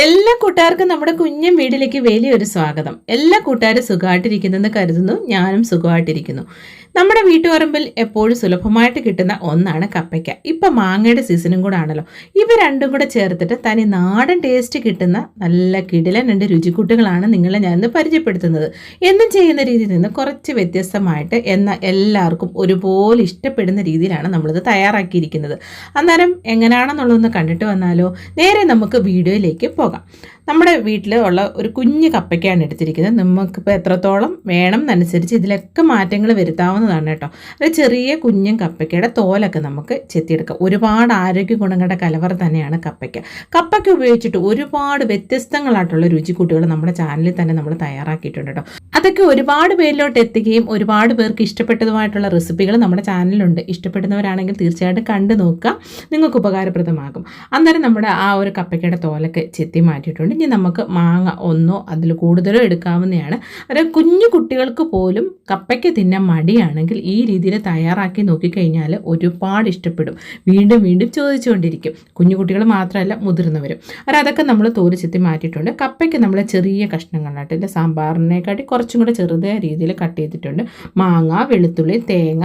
എല്ലാ കൂട്ടുകാർക്കും നമ്മുടെ കുഞ്ഞൻ വീട്ടിലേക്ക് വലിയൊരു സ്വാഗതം. എല്ലാ കൂട്ടുകാരും സുഖമായിട്ടിരിക്കുന്നെന്ന് കരുതുന്നു. ഞാനും സുഖമായിട്ടിരിക്കുന്നു. നമ്മുടെ വീട്ടുപറമ്പിൽ എപ്പോഴും സുലഭമായിട്ട് കിട്ടുന്ന ഒന്നാണ് കപ്പയ്ക്ക. ഇപ്പം മാങ്ങയുടെ സീസണും കൂടെ ആണല്ലോ. ഇവ രണ്ടും കൂടെ ചേർത്തിട്ട് തനി നാടൻ ടേസ്റ്റ് കിട്ടുന്ന നല്ല കിടിലൻ രണ്ട് രുചിക്കൂട്ടുകളാണ് നിങ്ങളെ ഞാൻ ഇന്ന് പരിചയപ്പെടുത്തുന്നത്. എന്നും ചെയ്യുന്ന രീതിയിൽ നിന്ന് കുറച്ച് വ്യത്യസ്തമായിട്ട് എന്ന എല്ലാവർക്കും ഒരുപോലെ ഇഷ്ടപ്പെടുന്ന രീതിയിലാണ് നമ്മളിത് തയ്യാറാക്കിയിരിക്കുന്നത്. അന്നേരം എങ്ങനെയാണെന്നുള്ളതൊന്ന് കണ്ടിട്ട് വന്നാലോ? നേരെ നമുക്ക് വീഡിയോയിലേക്ക് പോകാം 方が നമ്മുടെ വീട്ടിൽ ഉള്ള ഒരു കുഞ്ഞ് കപ്പയ്ക്കാണ് എടുത്തിരിക്കുന്നത്. നമുക്കിപ്പോൾ എത്രത്തോളം വേണം എന്നനുസരിച്ച് ഇതിലൊക്കെ മാറ്റങ്ങൾ വരുത്താവുന്നതാണ് കേട്ടോ. അത് ചെറിയ കുഞ്ഞും കപ്പയ്ക്കയുടെ തോലൊക്കെ നമുക്ക് ചെത്തിയെടുക്കാം. ഒരുപാട് ആരോഗ്യ ഗുണങ്ങളുടെ കലവറ തന്നെയാണ് കപ്പയ്ക്ക. കപ്പയ്ക്ക ഉപയോഗിച്ചിട്ട് ഒരുപാട് വ്യത്യസ്തങ്ങളായിട്ടുള്ള രുചിക്കൂട്ടുകൾ നമ്മുടെ ചാനലിൽ തന്നെ നമ്മൾ തയ്യാറാക്കിയിട്ടുണ്ട് കേട്ടോ. അതൊക്കെ ഒരുപാട് പേരിലോട്ട് എത്തുകയും ഒരുപാട് പേർക്ക് ഇഷ്ടപ്പെട്ടതുമായിട്ടുള്ള റെസിപ്പികൾ നമ്മുടെ ചാനലിലുണ്ട് ഇഷ്ടപ്പെടുന്നവരാണെങ്കിൽ തീർച്ചയായിട്ടും കണ്ടു നോക്കുക. നിങ്ങൾക്ക് ഉപകാരപ്രദമാകും. അന്നേരം നമ്മുടെ ആ ഒരു കപ്പയ്ക്കയുടെ തോലൊക്കെ ചെത്തി മാറ്റിയിട്ടുണ്ട്. ഇനി നമുക്ക് മാങ്ങ ഒന്നോ അതിൽ കൂടുതലോ എടുക്കാവുന്നതാണ്. അത് കുഞ്ഞു കുട്ടികൾക്ക് പോലും കപ്പയ്ക്ക് തിന്നാൻ മടിയാണെങ്കിൽ ഈ രീതിയിൽ തയ്യാറാക്കി നോക്കിക്കഴിഞ്ഞാൽ ഒരുപാട് ഇഷ്ടപ്പെടും. വീണ്ടും വീണ്ടും ചോദിച്ചുകൊണ്ടിരിക്കും. കുഞ്ഞു കുട്ടികൾ മാത്രമല്ല മുതിർന്നവരും. അവർ അതൊക്കെ നമ്മൾ തോൽ ചെത്തി മാറ്റിയിട്ടുണ്ട്. കപ്പയ്ക്ക് നമ്മൾ ചെറിയ കഷ്ണങ്ങളായിട്ട് ഇല്ല സാമ്പാറിനെക്കാട്ടി കുറച്ചും കൂടെ ചെറുതായ രീതിയിൽ കട്ട് ചെയ്തിട്ടുണ്ട്. മാങ്ങ വെളുത്തുള്ളി തേങ്ങ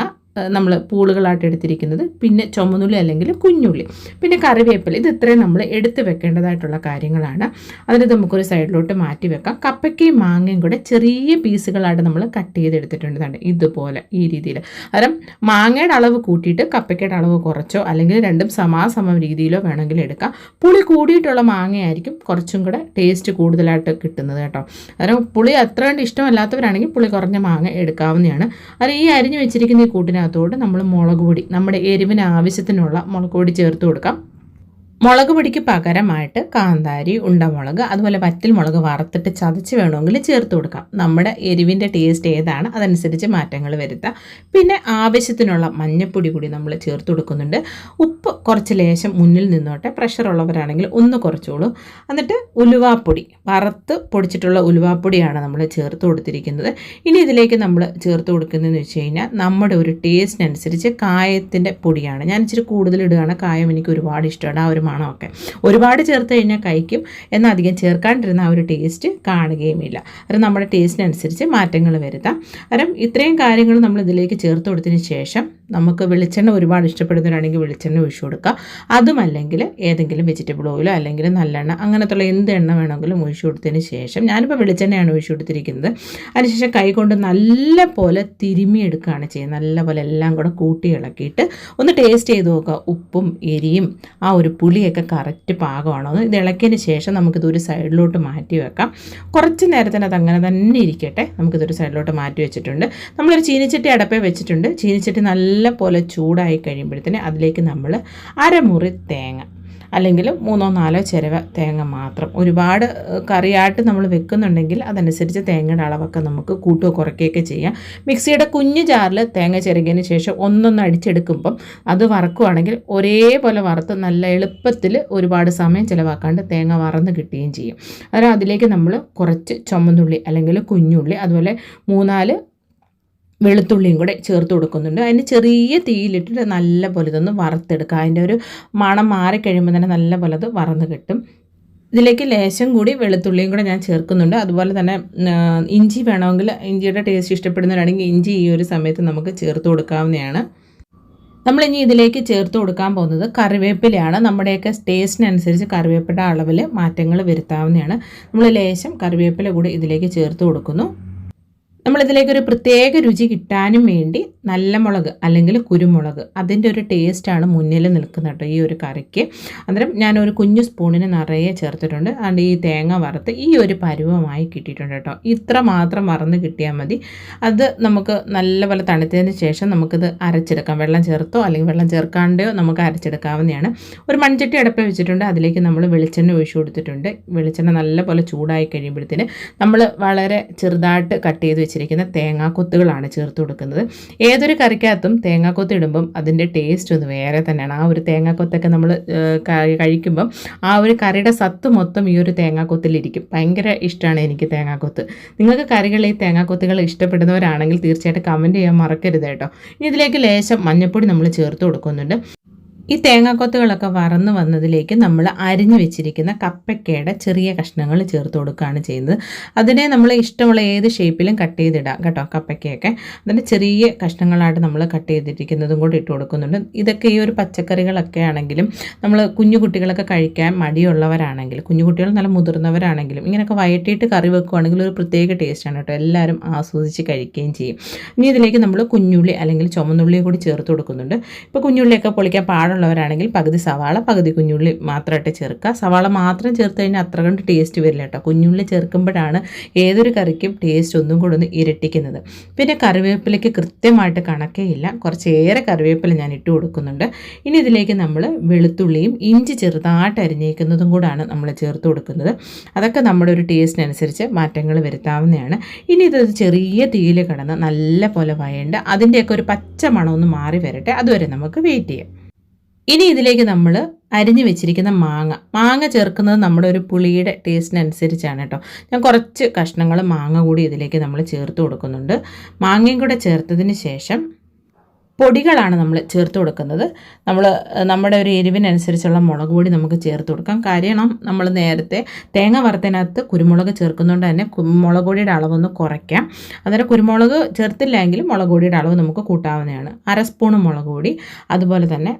നമ്മൾ പൂളുകളായിട്ട് എടുത്തിരിക്കുന്നത്. പിന്നെ ചുമന്നുള്ളി അല്ലെങ്കിൽ കുഞ്ഞുള്ളി. പിന്നെ കറിവേപ്പില. ഇത് ഇത്രയും നമ്മൾ എടുത്ത് വെക്കേണ്ടതായിട്ടുള്ള കാര്യങ്ങളാണ്. അതിന് നമുക്കൊരു സൈഡിലോട്ട് മാറ്റി വെക്കാം. കപ്പയ്ക്കയും മാങ്ങയും കൂടെ ചെറിയ പീസുകളായിട്ട് നമ്മൾ കട്ട് ചെയ്തെടുത്തിട്ടുണ്ടതാണ് ഇതുപോലെ ഈ രീതിയിൽ കാരണം മാങ്ങയുടെ അളവ് കൂട്ടിയിട്ട് കപ്പയ്ക്കയുടെ അളവ് കുറച്ചോ അല്ലെങ്കിൽ രണ്ടും സമാസമ രീതിയിലോ വേണമെങ്കിൽ എടുക്കാം. പുളി കൂടിയിട്ടുള്ള മാങ്ങയായിരിക്കും കുറച്ചും കൂടെ ടേസ്റ്റ് കൂടുതലായിട്ട് കിട്ടുന്നത് കേട്ടോ. കാരണം പുളി അത്ര കണ്ട് ഇഷ്ടമല്ലാത്തവരാണെങ്കിൽ പുളി കുറഞ്ഞ മാങ്ങ എടുക്കാവുന്നതാണ്. അത് ഈ അരിഞ്ഞു വെച്ചിരിക്കുന്ന ഈ കൂട്ടിന് അതിനകത്തോട്ട് നമ്മൾ മുളക് പൊടി നമ്മുടെ എരിവിന് ആവശ്യത്തിനുള്ള മുളക് പൊടി ചേർത്ത് കൊടുക്കാം. മുളക് പൊടിക്ക് പകരമായിട്ട് കാന്താരി ഉണ്ടമുളക് അതുപോലെ വറ്റൽ മുളക് വറുത്തിട്ട് ചതച്ച് വേണമെങ്കിൽ ചേർത്ത് കൊടുക്കാം. നമ്മുടെ എരിവിന്റെ ടേസ്റ്റ് ഏതാണ് അതനുസരിച്ച് മാറ്റങ്ങൾ വരുത്താം. പിന്നെ ആവശ്യത്തിനുള്ള മഞ്ഞപ്പൊടി കൂടി നമ്മൾ ചേർത്ത് കൊടുക്കുന്നുണ്ട്. ഉപ്പ് കുറച്ച് ലേശം മുന്നിൽ നിന്നോട്ടെ പ്രഷർ ഉള്ളവരാണെങ്കിൽ ഒന്ന് കുറച്ചോളൂ. എന്നിട്ട് ഉലുവാപ്പൊടി വറുത്ത് പൊടിച്ചിട്ടുള്ള ഉലുവാപ്പൊടിയാണ് നമ്മൾ ചേർത്ത് കൊടുത്തിരിക്കുന്നത്. ഇനി ഇതിലേക്ക് നമ്മൾ ചേർത്ത് കൊടുക്കുന്നതെന്ന് വെച്ച് കഴിഞ്ഞാൽ നമ്മുടെ ഒരു ടേസ്റ്റിനനുസരിച്ച് കായത്തിന്റെ പൊടിയാണ്. ഞാൻ ഇച്ചിരി കൂടുതൽ ഇടുകയാണ്. കായം എനിക്ക് ഒരുപാട് ഇഷ്ടമാണ്. ആ ഒരു മണമൊക്കെ. ഒരുപാട് ചേർത്ത് കഴിഞ്ഞാൽ കഴിക്കും. എന്നാൽ അധികം ചേർക്കാണ്ടിരുന്ന ആ ഒരു ടേസ്റ്റ് കാണുകയുമില്ല. അത് നമ്മുടെ ടേസ്റ്റിനനുസരിച്ച് മാറ്റങ്ങൾ വരുത്താം. കാരണം ഇത്രയും കാര്യങ്ങൾ നമ്മൾ ഇതിലേക്ക് ചേർത്ത് കൊടുത്തതിന് ശേഷം നമുക്ക് വെളിച്ചെണ്ണ ഒരുപാട് ഇഷ്ടപ്പെടുന്നവരാണെങ്കിൽ വെളിച്ചെണ്ണ ഒഴിച്ചു കൊടുക്കുക അതുമല്ലെങ്കിൽ ഏതെങ്കിലും വെജിറ്റബിൾ ഓയിലോ അല്ലെങ്കിൽ നല്ലെണ്ണ അങ്ങനത്തുള്ള എന്ത് എണ്ണ വേണമെങ്കിലും ഒഴിച്ചു കൊടുത്തതിന് ശേഷം ഞാനിപ്പോൾ വെളിച്ചെണ്ണയാണ് ഒഴിച്ചു കൊടുത്തിരിക്കുന്നത്. അതിനുശേഷം കൈ കൊണ്ട് നല്ല പോലെ തിരുമിയെടുക്കുകയാണ് ചെയ്യുന്നത്. നല്ല പോലെ എല്ലാം കൂടെ കൂട്ടി ഇളക്കിയിട്ട് ഒന്ന് ടേസ്റ്റ് ചെയ്ത് നോക്കുക. ഉപ്പും എരിയും ആ ഒരു പുളിയൊക്കെ കറക്റ്റ് പാകമാണോ ഇത് ഇളക്കിയതിന് ശേഷം നമുക്കിത് ഒരു സൈഡിലോട്ട് മാറ്റി വെക്കാം. കുറച്ച് നേരത്തിന് അത് അങ്ങനെ തന്നെ ഇരിക്കട്ടെ. നമുക്കിതൊരു സൈഡിലോട്ട് മാറ്റി വെച്ചിട്ടുണ്ട്. നമ്മളൊരു ചീനിച്ചട്ടി അടപ്പേ വെച്ചിട്ടുണ്ട്. ചീനിച്ചട്ടി നല്ല നല്ല പോലെ ചൂടായി കഴിയുമ്പോഴത്തേന് അതിലേക്ക് നമ്മൾ അരമുറി തേങ്ങ അല്ലെങ്കിൽ മൂന്നോ നാലോ ചിരവ തേങ്ങ മാത്രം. ഒരുപാട് കറിയായിട്ട് നമ്മൾ വെക്കുന്നുണ്ടെങ്കിൽ അതനുസരിച്ച് തേങ്ങയുടെ അളവൊക്കെ നമുക്ക് കൂട്ടുകയോ കുറയ്ക്കുകയൊക്കെ ചെയ്യാം. മിക്സിയുടെ കുഞ്ഞു ജാറിൽ തേങ്ങ ചിരകിയതിന് ശേഷം ഒന്നൊന്ന് അടിച്ചെടുക്കുമ്പം അത് വറക്കുവാണെങ്കിൽ ഒരേപോലെ വറുത്ത് നല്ല എളുപ്പത്തിൽ ഒരുപാട് സമയം ചിലവാക്കാണ്ട് തേങ്ങ വറന്ന് കിട്ടുകയും ചെയ്യും. അന്നേരം അതിലേക്ക് നമ്മൾ കുറച്ച് ചുമന്നുള്ളി അല്ലെങ്കിൽ കുഞ്ഞുള്ളി അതുപോലെ മൂന്നാൽ വെളുത്തുള്ളിയും കൂടെ ചേർത്ത് കൊടുക്കുന്നുണ്ട്. അതിന് ചെറിയ തീയിലിട്ടിട്ട് നല്ല പോലെ ഇതൊന്ന് വറുത്തെടുക്കുക. അതിന്റെ ഒരു മണം മാറിക്കഴിയുമ്പോൾ തന്നെ നല്ല പോലെ അത് വറന്ന് കിട്ടും. ഇതിലേക്ക് ലേശം കൂടി വെളുത്തുള്ളിയും കൂടെ ഞാൻ ചേർക്കുന്നുണ്ട്. അതുപോലെ തന്നെ ഇഞ്ചി വേണമെങ്കിൽ ഇഞ്ചിയുടെ ടേസ്റ്റ് ഇഷ്ടപ്പെടുന്നവരാണെങ്കിൽ ഇഞ്ചി ഈ ഒരു സമയത്ത് നമുക്ക് ചേർത്ത് കൊടുക്കാവുന്നതാണ്. നമ്മളിനി ഇതിലേക്ക് ചേർത്ത് കൊടുക്കാൻ പോകുന്നത് കറിവേപ്പിലയാണ്. നമ്മുടെയൊക്കെ ടേസ്റ്റിനനുസരിച്ച് കറിവേപ്പിന്റെ അളവിൽ മാറ്റങ്ങൾ വരുത്താവുന്നതാണ്. നമ്മൾ ലേശം കറിവേപ്പില കൂടി ഇതിലേക്ക് ചേർത്ത് കൊടുക്കുന്നു. നമ്മളിതിലേക്ക് ഒരു പ്രത്യേക രുചി കിട്ടാനും വേണ്ടി നല്ല മുളക് അല്ലെങ്കിൽ കുരുമുളക് അതിന്റെ ഒരു ടേസ്റ്റാണ് മുന്നിൽ നിൽക്കുന്നത് കേട്ടോ ഈ ഒരു കറിക്ക്. അന്നേരം ഞാൻ ഒരു കുഞ്ഞു സ്പൂണിന് നിറയെ ചേർത്തിട്ടുണ്ട്. അതുകൊണ്ട് ഈ തേങ്ങ വറുത്ത് ഈ ഒരു പരുവമായി കിട്ടിയിട്ടുണ്ട് കേട്ടോ. ഇത്ര മാത്രം വറന്ന് കിട്ടിയാൽ മതി. അത് നമുക്ക് നല്ലപോലെ തണുത്തതിന് ശേഷം നമുക്കിത് അരച്ചെടുക്കാം. വെള്ളം ചേർത്തോ അല്ലെങ്കിൽ വെള്ളം ചേർക്കാണ്ടോ നമുക്ക് അരച്ചെടുക്കാവുന്നതാണ്. ഒരു മൺചട്ടി അടപ്പ് വെച്ചിട്ടുണ്ട്. അതിലേക്ക് നമ്മൾ വെളിച്ചെണ്ണ ഒഴിച്ചു കൊടുത്തിട്ടുണ്ട്. വെളിച്ചെണ്ണ നല്ലപോലെ ചൂടായി കഴിയുമ്പോഴത്തേന് നമ്മൾ വളരെ ചെറുതായിട്ട് കട്ട് ചെയ്ത് വെച്ചിരിക്കുന്ന തേങ്ങാക്കൊത്തുകളാണ് ചേർത്ത് കൊടുക്കുന്നത്. ഏതൊരു കറിക്കകത്തും തേങ്ങാക്കൊത്ത് ഇടുമ്പം അതിന്റെ ടേസ്റ്റ് ഒന്ന് വേറെ തന്നെയാണ്. ആ ഒരു തേങ്ങാക്കൊത്തൊക്കെ നമ്മൾ കഴിക്കുമ്പം ആ ഒരു കറിയുടെ സത്ത് മൊത്തം ഈ ഒരു തേങ്ങാക്കൊത്തിലിരിക്കും ഭയങ്കര ഇഷ്ടമാണ് എനിക്ക് തേങ്ങാക്കൊത്ത്. നിങ്ങൾക്ക് കറികൾ ഈ തേങ്ങാക്കൊത്തുകൾ ഇഷ്ടപ്പെടുന്നവരാണെങ്കിൽ തീർച്ചയായിട്ടും കമന്റ് ചെയ്യാൻ മറക്കരുത് കേട്ടോ. ഇതിലേക്ക് ലേശം മഞ്ഞൾപ്പൊടി നമ്മൾ ചേർത്ത് കൊടുക്കുന്നുണ്ട്. ഈ തേങ്ങാക്കൊത്തുകളൊക്കെ വറന്ന് വന്നതിലേക്ക് നമ്മൾ അരിഞ്ഞു വെച്ചിരിക്കുന്ന കപ്പയ്ക്കയുടെ ചെറിയ കഷ്ണങ്ങൾ ചേർത്ത് കൊടുക്കുകയാണ് ചെയ്യുന്നത്. അതിനെ നമ്മൾ ഇഷ്ടമുള്ള ഏത് ഷേപ്പിലും കട്ട് ചെയ്തിടാം കേട്ടോ കപ്പയ്ക്കയൊക്കെ അതിന്റെ ചെറിയ കഷ്ണങ്ങളായിട്ട് നമ്മൾ കട്ട് ചെയ്തിരിക്കുന്നതും കൂടി ഇട്ട് കൊടുക്കുന്നുണ്ട്. ഇതൊക്കെ ഈ ഒരു പച്ചക്കറികളൊക്കെ ആണെങ്കിലും നമ്മൾ കുഞ്ഞു കുട്ടികളൊക്കെ കഴിക്കാൻ മടിയുള്ളവരാണെങ്കിൽ കുഞ്ഞു കുട്ടികൾ നല്ല മുതിർന്നവരാണെങ്കിലും ഇങ്ങനെയൊക്കെ വയറ്റിയിട്ട് കറി വെക്കുകയാണെങ്കിൽ ഒരു പ്രത്യേക ടേസ്റ്റാണ് കേട്ടോ. എല്ലാവരും ആസ്വദിച്ച് കഴിക്കുകയും ചെയ്യും. ഇനി ഇതിലേക്ക് നമ്മൾ കുഞ്ഞുള്ളി അല്ലെങ്കിൽ ചുമന്നുള്ളിയും കൂടി ചേർത്ത് കൊടുക്കുന്നുണ്ട്. ഇപ്പോൾ കുഞ്ഞുള്ളിയൊക്കെ പൊളിക്കാൻ പാടുള്ള ഉള്ളവരാണെങ്കിൽ പകുതി സവാള പകുതി കുഞ്ഞുള്ളി മാത്രമായിട്ട് ചേർക്കുക. സവാള മാത്രം ചേർത്ത് കഴിഞ്ഞാൽ അത്ര കണ്ട് ടേസ്റ്റ് വരില്ല കേട്ടോ. കുഞ്ഞുള്ളി ചേർക്കുമ്പോഴാണ് ഏതൊരു കറിക്കും ടേസ്റ്റ് ഒന്നും കൂടെ ഒന്ന് ഇരട്ടിക്കുന്നത്. പിന്നെ കറിവേപ്പിലയ്ക്ക് കൃത്യമായിട്ട് കണക്കേയില്ല. കുറച്ചേറെ കറിവേപ്പില ഞാൻ ഇട്ട് കൊടുക്കുന്നുണ്ട്. ഇനി ഇതിലേക്ക് നമ്മൾ വെളുത്തുള്ളിയും ഇഞ്ചി ചെറുതായിട്ട് അരിഞ്ഞേക്കുന്നതും കൂടാണ് നമ്മൾ ചേർത്ത് കൊടുക്കുന്നത്. അതൊക്കെ നമ്മുടെ ഒരു ടേസ്റ്റിനനുസരിച്ച് മാറ്റങ്ങൾ വരുത്താവുന്നതാണ്. ഇനി ഇത് ചെറിയ തീയിൽ കിടന്ന് നല്ല പോലെ വയണ്ട്. അതിന്റെയൊക്കെ ഒരു പച്ച മണമൊന്ന് മാറി വരട്ടെ. അതുവരെ നമുക്ക് വെയിറ്റ് ചെയ്യാം. ഇനി ഇതിലേക്ക് നമ്മൾ അരിഞ്ഞു വെച്ചിരിക്കുന്ന മാങ്ങ. മാങ്ങ ചേർക്കുന്നത് നമ്മുടെ ഒരു പുളിയുടെ ടേസ്റ്റിനനുസരിച്ചാണ് കേട്ടോ. ഞാൻ കുറച്ച് കഷ്ണങ്ങൾ മാങ്ങ കൂടി ഇതിലേക്ക് നമ്മൾ ചേർത്ത് കൊടുക്കുന്നുണ്ട്. മാങ്ങയും കൂടെ ചേർത്തതിന് ശേഷം പൊടികളാണ് നമ്മൾ ചേർത്ത് കൊടുക്കുന്നത്. നമ്മൾ നമ്മുടെ ഒരു എരിവിനനുസരിച്ചുള്ള മുളക് പൊടി നമുക്ക് ചേർത്ത് കൊടുക്കാം. കാരണം നമ്മൾ നേരത്തെ തേങ്ങ വറുത്തതിനകത്ത് കുരുമുളക് ചേർക്കുന്നതുകൊണ്ട് തന്നെ മുളക് പൊടിയുടെ അളവൊന്ന് കുറയ്ക്കാം. അന്നേരം കുരുമുളക് ചേർത്തില്ലെങ്കിൽ മുളക് പൊടിയുടെ അളവ് നമുക്ക് കൂട്ടാവുന്നതാണ്. അര സ്പൂൺ മുളക് പൊടി അതുപോലെ തന്നെ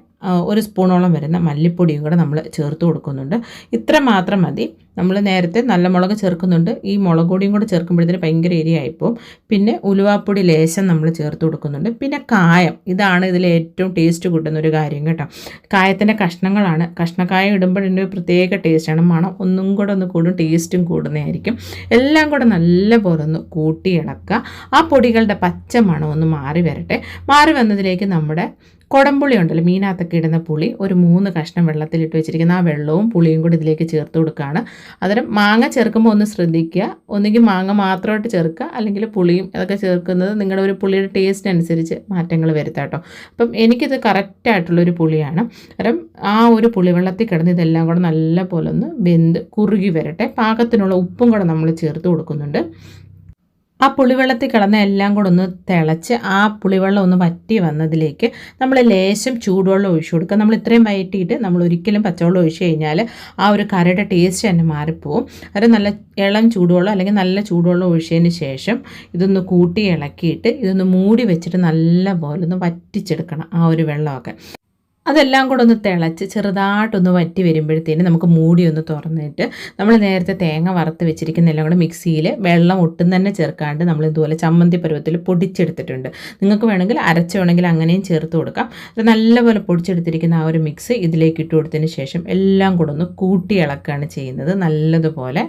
ഒരു സ്പൂണോളം വരുന്ന മല്ലിപ്പൊടിയും കൂടെ നമ്മൾ ചേർത്ത് കൊടുക്കുന്നുണ്ട്. ഇത്ര മാത്രം മതി. നമ്മൾ നേരത്തെ നല്ല മുളക് ചേർക്കുന്നുണ്ട്. ഈ മുളക് പൊടിയും കൂടെ ചേർക്കുമ്പോഴത്തേന് ഭയങ്കര എരിയായിപ്പോൾ പിന്നെ ഉലുവാപ്പൊടി ലേശം നമ്മൾ ചേർത്ത് കൊടുക്കുന്നുണ്ട്. പിന്നെ കായം. ഇതാണ് ഇതിൽ ഏറ്റവും ടേസ്റ്റ് കിട്ടുന്ന ഒരു കാര്യം കേട്ടോ. കായത്തിന്റെ കഷ്ണങ്ങളാണ്. കഷ്ണക്കായ ഇടുമ്പോൾ ഇതിന്റെ പ്രത്യേക ടേസ്റ്റാണ് മണം ഒന്നും കൂടെ ഒന്ന് കൂടും ടേസ്റ്റും കൂടുന്നതായിരിക്കും. എല്ലാം കൂടെ നല്ല പോലെ ഒന്ന് കൂട്ടി ആ പൊടികളുടെ പച്ച മണം ഒന്ന് മാറി വരട്ടെ. മാറി വന്നതിലേക്ക് നമ്മുടെ കുടംപുളി ഉണ്ടല്ലോ മീനകത്തൊക്കെ ഇടുന്ന പുളി. ഒരു മൂന്ന് കഷ്ണം വെള്ളത്തിലിട്ട് വെച്ചിരിക്കുന്ന ആ വെള്ളവും പുളിയും കൂടി ഇതിലേക്ക് ചേർത്ത് കൊടുക്കുകയാണ്. അന്നേരം മാങ്ങ ചേർക്കുമ്പോൾ ഒന്ന് ശ്രദ്ധിക്കുക. ഒന്നുകിൽ മാങ്ങ മാത്രമായിട്ട് ചേർക്കുക അല്ലെങ്കിൽ പുളിയും അതൊക്കെ ചേർക്കുന്നത് നിങ്ങളുടെ ഒരു പുളിയുടെ ടേസ്റ്റ് അനുസരിച്ച് മാറ്റങ്ങൾ വരുത്താം കേട്ടോ. അപ്പം എനിക്കിത് കറക്റ്റായിട്ടുള്ളൊരു പുളിയാണ്. കാരണം ആ ഒരു പുളിവെള്ളത്തിൽ കിടന്ന് ഇതെല്ലാം കൂടെ നല്ല പോലെ ഒന്ന് വെന്ത് കുറുകി വരട്ടെ. പാകത്തിനുള്ള ഉപ്പും കൂടെ നമ്മൾ ചേർത്ത് കൊടുക്കുന്നുണ്ട്. ആ പുളിവെള്ളത്തിൽ കിടന്ന എല്ലാം കൂടെ ഒന്ന് തിളച്ച് ആ പുളിവെള്ളം ഒന്ന് വറ്റി വന്നതിലേക്ക് നമ്മൾ ലേശം ചൂടുവെള്ളം ഒഴിച്ചു കൊടുക്കുക. നമ്മൾ ഇത്രയും വയറ്റിയിട്ട് നമ്മൾ ഒരിക്കലും പച്ചവെള്ളം ഒഴിച്ചു കഴിഞ്ഞാൽ ആ ഒരു കറിയുടെ ടേസ്റ്റ് തന്നെ മാറിപ്പോവും. അത് നല്ല ഇളം ചൂടുവെള്ളം അല്ലെങ്കിൽ നല്ല ചൂടുവെള്ളം ഒഴിച്ചതിന് ശേഷം ഇതൊന്ന് കൂട്ടി ഇളക്കിയിട്ട് ഇതൊന്ന് മൂടി വെച്ചിട്ട് നല്ല പോലെ ഒന്ന് വറ്റിച്ചെടുക്കണം ആ ഒരു വെള്ളമൊക്കെ. അതെല്ലാം കൂടെ ഒന്ന് തിളച്ച് ചെറുതായിട്ടൊന്ന് വറ്റി വരുമ്പോഴത്തേന് നമുക്ക് മൂടി ഒന്ന് തുറന്നിട്ട് നമ്മൾ നേരത്തെ തേങ്ങ വറുത്ത് വെച്ചിരിക്കുന്ന എല്ലാം കൂടെ മിക്സിയിൽ വെള്ളം ഒട്ടും തന്നെ ചേർക്കാണ്ട് നമ്മൾ ഇതുപോലെ ചമ്മന്തി പരുവത്തിൽ പൊടിച്ചെടുത്തിട്ടുണ്ട്. നിങ്ങൾക്ക് വേണമെങ്കിൽ അരച്ച് വേണമെങ്കിൽ അങ്ങനെയും ചേർത്ത് കൊടുക്കാം. അത് നല്ലപോലെ പൊടിച്ചെടുത്തിരിക്കുന്ന ആ ഒരു മിക്സ് ഇതിലേക്ക് ഇട്ട് കൊടുത്തതിന് ശേഷം എല്ലാം കൂടെ ഒന്ന് കൂട്ടി ഇളക്കുകയാണ് ചെയ്യുന്നത്. നല്ലതുപോലെ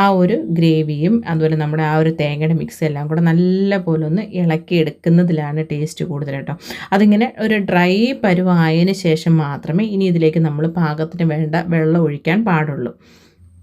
ആ ഒരു ഗ്രേവിയും അതുപോലെ നമ്മുടെ ആ ഒരു തേങ്ങയുടെ മിക്സ് എല്ലാം കൂടെ നല്ലപോലെ ഒന്ന് ഇളക്കി എടുക്കുന്നതിലാണ് ടേസ്റ്റ് കൂടുതൽ കേട്ടോ. അതിങ്ങനെ ഒരു ഡ്രൈ പരുവായതിന് ശേഷം മാത്രമേ ഇനി ഇതിലേക്ക് നമ്മൾ പാകത്തിന് വേണ്ട വെള്ളം ഒഴിക്കാൻ പാടുള്ളൂ.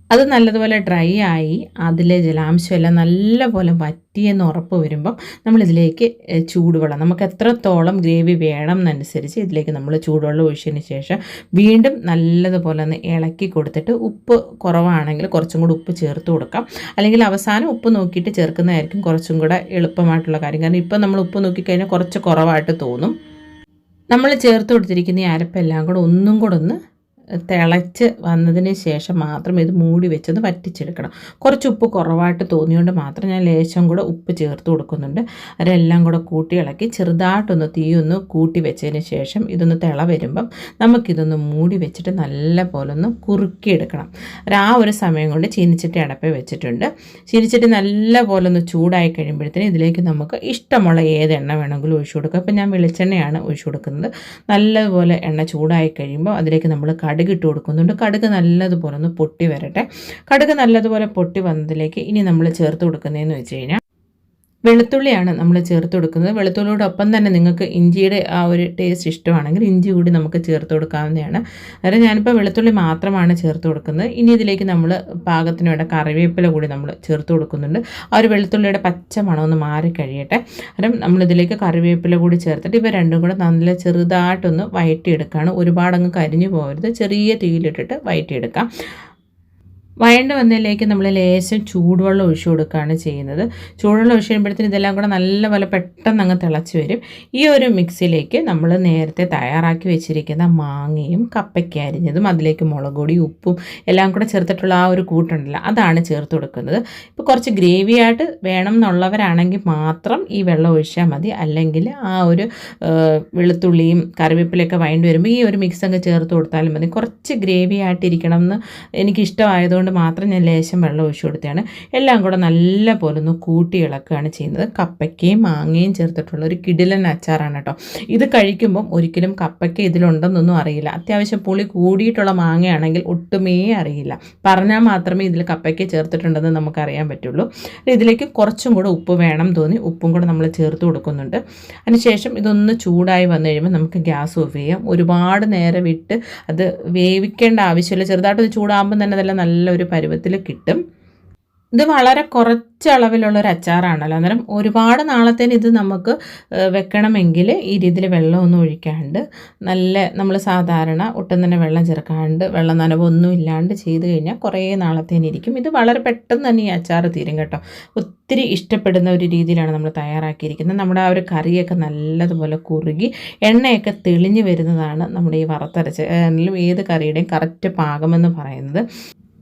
അത് നല്ലതുപോലെ ഡ്രൈ ആയി അതിലെ ജലാംശമെല്ലാം നല്ലപോലെ വറ്റിയെന്ന് ഉറപ്പ് വരുമ്പം നമ്മളിതിലേക്ക് ചൂടുവെള്ളം നമുക്ക് എത്രത്തോളം ഗ്രേവി വേണം എന്നനുസരിച്ച് ഇതിലേക്ക് നമ്മൾ ചൂടുവെള്ളം ഒഴിച്ചതിന് ശേഷം വീണ്ടും നല്ലതുപോലെ ഒന്ന് ഇളക്കി കൊടുത്തിട്ട് ഉപ്പ് കുറവാണെങ്കിൽ കുറച്ചും കൂടി ഉപ്പ് ചേർത്ത് കൊടുക്കാം. അല്ലെങ്കിൽ അവസാനം ഉപ്പ് നോക്കിയിട്ട് ചേർക്കുന്നതായിരിക്കും കുറച്ചും കൂടെ എളുപ്പമായിട്ടുള്ള കാര്യം. കാരണം ഇപ്പം നമ്മൾ ഉപ്പ് നോക്കിക്കഴിഞ്ഞാൽ കുറച്ച് കുറവായിട്ട് തോന്നും. നമ്മൾ ചേർത്ത് കൊടുത്തിരിക്കുന്ന ഈ അരപ്പെല്ലാം കൂടെ ഒന്നും കൂടെ ഒന്ന് തിളച്ച് വന്നതിന് ശേഷം മാത്രം ഇത് മൂടി വെച്ചത് വറ്റിച്ചെടുക്കണം. കുറച്ച് ഉപ്പ് കുറവായിട്ട് തോന്നിയുകൊണ്ട് മാത്രം ഞാൻ ലേശം കൂടെ ഉപ്പ് ചേർത്ത് കൊടുക്കുന്നുണ്ട്. അവരെല്ലാം കൂടെ കൂട്ടി ഇളക്കി ചെറുതായിട്ടൊന്ന് തീയൊന്ന് കൂട്ടി വെച്ചതിന് ശേഷം ഇതൊന്ന് തിള വരുമ്പം നമുക്കിതൊന്ന് മൂടി വെച്ചിട്ട് നല്ല പോലെ ഒന്ന് കുറുക്കിയെടുക്കണം. ആ ഒരു സമയം കൊണ്ട് ചീനിച്ചട്ടി അടപ്പേ വെച്ചിട്ടുണ്ട്. ചീനിച്ചട്ടി നല്ല പോലെ ഒന്ന് ചൂടായി കഴിയുമ്പോഴത്തേന് ഇതിലേക്ക് നമുക്ക് ഇഷ്ടമുള്ള ഏത് എണ്ണ വേണമെങ്കിലും ഒഴിച്ചു കൊടുക്കുക ഇപ്പം ഞാൻ വെളിച്ചെണ്ണയാണ് ഒഴിച്ചു കൊടുക്കുന്നത്. നല്ലതുപോലെ എണ്ണ ചൂടായി കഴിയുമ്പോൾ അതിലേക്ക് നമ്മൾ കടുക് ഇട്ട് കൊടുക്കുന്നുണ്ട്. കടുക് നല്ലതുപോലെ ഒന്ന് പൊട്ടി വരട്ടെ. കടുക് നല്ലതുപോലെ പൊട്ടി വന്നതിലേക്ക് ഇനി നമ്മൾ ചേർത്ത് കൊടുക്കുന്നതെന്ന് വെച്ച് കഴിഞ്ഞാൽ വെളുത്തുള്ളിയാണ് നമ്മൾ ചേർത്ത് കൊടുക്കുന്നത്. വെളുത്തുള്ളിയോടൊപ്പം തന്നെ നിങ്ങൾക്ക് ഇഞ്ചിയുടെ ആ ഒരു ടേസ്റ്റ് ഇഷ്ടമാണെങ്കിൽ ഇഞ്ചി കൂടി നമുക്ക് ചേർത്ത് കൊടുക്കാവുന്നതാണ്. അതായത് ഞാനിപ്പോൾ വെളുത്തുള്ളി മാത്രമാണ് ചേർത്ത് കൊടുക്കുന്നത്. ഇനി ഇതിലേക്ക് നമ്മൾ പാകത്തിന് വേണ്ട കറിവേപ്പില കൂടി നമ്മൾ ചേർത്ത് കൊടുക്കുന്നുണ്ട്. ആ ഒരു വെളുത്തുള്ളിയുടെ പച്ച മണമൊന്ന് മാറി കഴിയട്ടെ. അന്നേരം നമ്മളിതിലേക്ക് കറിവേപ്പില കൂടി ചേർത്തിട്ട് ഇവ രണ്ടും കൂടെ നല്ല ചെറുതായിട്ടൊന്ന് വയറ്റിയെടുക്കുകയാണ് ഒരുപാടങ്ങ് കരിഞ്ഞു പോകരുത്. ചെറിയ തീയിലിട്ടിട്ട് വയറ്റിയെടുക്കാം. വഴണ്ട് വന്നതിലേക്ക് നമ്മൾ ലേശം ചൂടുവെള്ളം ഒഴിച്ചു കൊടുക്കുകയാണ് ചെയ്യുന്നത്. ചൂടുവെള്ളം ഒഴിച്ചു കഴിയുമ്പോഴത്തേന് ഇതെല്ലാം കൂടെ നല്ലപോലെ പെട്ടെന്ന് അങ്ങ് തിളച്ച് വരും. ഈ ഒരു മിക്സിയിലേക്ക് നമ്മൾ നേരത്തെ തയ്യാറാക്കി വെച്ചിരിക്കുന്ന മാങ്ങയും കപ്പയ്ക്ക അരിഞ്ഞതും അതിലേക്ക് മുളക് ഉപ്പും എല്ലാം കൂടെ ചേർത്തിട്ടുള്ള ആ ഒരു കൂട്ടുണ്ടല്ലോ അതാണ് ചേർത്ത് കൊടുക്കുന്നത്. ഇപ്പോൾ കുറച്ച് ഗ്രേവി ആയിട്ട് വേണം എന്നുള്ളവരാണെങ്കിൽ മാത്രം ഈ വെള്ളം ഒഴിച്ചാൽ മതി. അല്ലെങ്കിൽ ആ ഒരു വെളുത്തുള്ളിയും കറിവേപ്പിലൊക്കെ വഴണ്ട് വരുമ്പോൾ ഈ ഒരു മിക്സ് അങ്ങ് ചേർത്ത് കൊടുത്താലും മതി. കുറച്ച് ഗ്രേവി ആയിട്ടിരിക്കണം എന്ന് എനിക്കിഷ്ടമായതുകൊണ്ട് കൊണ്ട് മാത്രം ഞാൻ ലേശം വെള്ളം ഒഴിച്ചു കൊടുത്തതാണ്. എല്ലാം കൂടെ നല്ല പോലെ ഒന്ന് കൂട്ടി ഇളക്കുകയാണ് ചെയ്യുന്നത്. കപ്പയ്ക്കയും മാങ്ങയും ചേർത്തിട്ടുള്ള ഒരു കിടിലൻ അച്ചാറാണ് കേട്ടോ. ഇത് കഴിക്കുമ്പം ഒരിക്കലും കപ്പയ്ക്ക ഇതിലുണ്ടെന്നൊന്നും അറിയില്ല. അത്യാവശ്യം പുളി കൂടിയിട്ടുള്ള മാങ്ങയാണെങ്കിൽ ഒട്ടുമേ അറിയില്ല. പറഞ്ഞാൽ മാത്രമേ ഇതിൽ കപ്പയ്ക്ക ചേർത്തിട്ടുണ്ടെന്ന് നമുക്കറിയാൻ പറ്റുള്ളൂ. ഇതിലേക്ക് കുറച്ചും കൂടെ ഉപ്പ് വേണം തോന്നി. ഉപ്പും കൂടെ നമ്മൾ ചേർത്ത് കൊടുക്കുന്നുണ്ട്. അതിനുശേഷം ഇതൊന്ന് ചൂടായി വന്നു കഴിയുമ്പോൾ നമുക്ക് ഗ്യാസ് ഓഫ് ചെയ്യാം. ഒരുപാട് നേരം വിട്ട് അത് വേവിക്കേണ്ട ആവശ്യമില്ല. ചെറുതായിട്ടൊന്ന് ചൂടാകുമ്പോൾ തന്നെ അതെല്ലാം നല്ല ഒരു പരുവത്തിൽ കിട്ടും. ഇത് വളരെ കുറച്ച് അളവിലുള്ള ഒരു അച്ചാറാണല്ലോ. അന്നേരം ഒരുപാട് നാളത്തേന് ഇത് നമുക്ക് വെക്കണമെങ്കിൽ ഈ രീതിയിൽ വെള്ളമൊന്നും ഒഴിക്കാണ്ട് നല്ല നമ്മൾ സാധാരണ ഒട്ടും തന്നെ വെള്ളം ചേർക്കാണ്ട് വെള്ളം നനവൊന്നും ഇല്ലാണ്ട് ചെയ്ത് കഴിഞ്ഞാൽ കുറേ നാളത്തേനിരിക്കും ഇത് വളരെ പെട്ടെന്ന് തന്നെ ഈ അച്ചാർ തീരും കേട്ടോ. ഒത്തിരി ഇഷ്ടപ്പെടുന്ന ഒരു രീതിയിലാണ് നമ്മൾ തയ്യാറാക്കിയിരിക്കുന്നത്. നമ്മുടെ ആ ഒരു കറിയൊക്കെ നല്ലതുപോലെ കുറുകി എണ്ണയൊക്കെ തെളിഞ്ഞു വരുന്നതാണ് നമ്മുടെ ഈ വറുത്തരച്ച് ഏത് കറിയുടെയും കറക്റ്റ് പാകമെന്ന് പറയുന്നത്.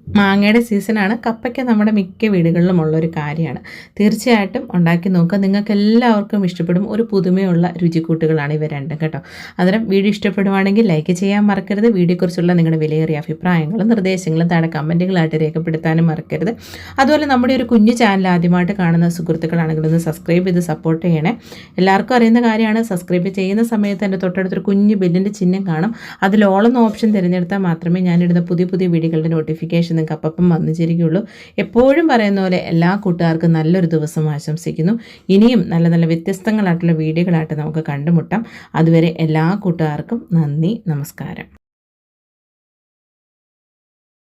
മാങ്ങയുടെ സീസണാണ്. കപ്പയ്ക്ക നമ്മുടെ മിക്ക വീടുകളിലും ഉള്ളൊരു കാര്യമാണ്. തീർച്ചയായിട്ടും ഉണ്ടാക്കി നോക്കുക. നിങ്ങൾക്ക് എല്ലാവർക്കും ഇഷ്ടപ്പെടും. ഒരു പുതുമയുള്ള രുചിക്കൂട്ടുകളാണ് ഇവ രണ്ടും കേട്ടോ. അന്നേരം വീഡിയോ ഇഷ്ടപ്പെടുവാണെങ്കിൽ ലൈക്ക് ചെയ്യാൻ മറക്കരുത്. വീഡിയോയെക്കുറിച്ചുള്ള നിങ്ങളുടെ വിലയേറിയ അഭിപ്രായങ്ങളും നിർദ്ദേശങ്ങളും താഴെ കമന്റുകളായിട്ട് രേഖപ്പെടുത്താനും മറക്കരുത്. അതുപോലെ നമ്മുടെ ഒരു കുഞ്ഞു ചാനൽ ആദ്യമായിട്ട് കാണുന്ന സുഹൃത്തുക്കളാണെങ്കിൽ ഒന്ന് സബ്സ്ക്രൈബ് ചെയ്ത് സപ്പോർട്ട് ചെയ്യണേ. എല്ലാവർക്കും അറിയുന്ന കാര്യമാണ്. സബ്സ്ക്രൈബ് ചെയ്യുന്ന സമയത്ത് എന്റെ തൊട്ടടുത്തൊരു കുഞ്ഞു ബില്ലിന്റെ ചിഹ്നം കാണും. അതിൽ ഓളെന്ന ഓപ്ഷൻ തിരഞ്ഞെടുത്താൽ മാത്രമേ ഞാനിടുന്ന പുതിയ പുതിയ വീഡിയോകളുടെ നോട്ടിഫിക്കേഷൻ നിങ്ങൾക്ക് അപ്പം വന്നു ചേരുകയുള്ളൂ എപ്പോഴും പറയുന്ന പോലെ എല്ലാ കൂട്ടുകാർക്കും നല്ലൊരു ദിവസം ആശംസിക്കുന്നു. ഇനിയും നല്ല നല്ല വ്യത്യസ്തങ്ങളായിട്ടുള്ള വീഡിയോകളായിട്ട് നമുക്ക് കണ്ടുമുട്ടാം. അതുവരെ എല്ലാ കൂട്ടുകാർക്കും നന്ദി നമസ്കാരം.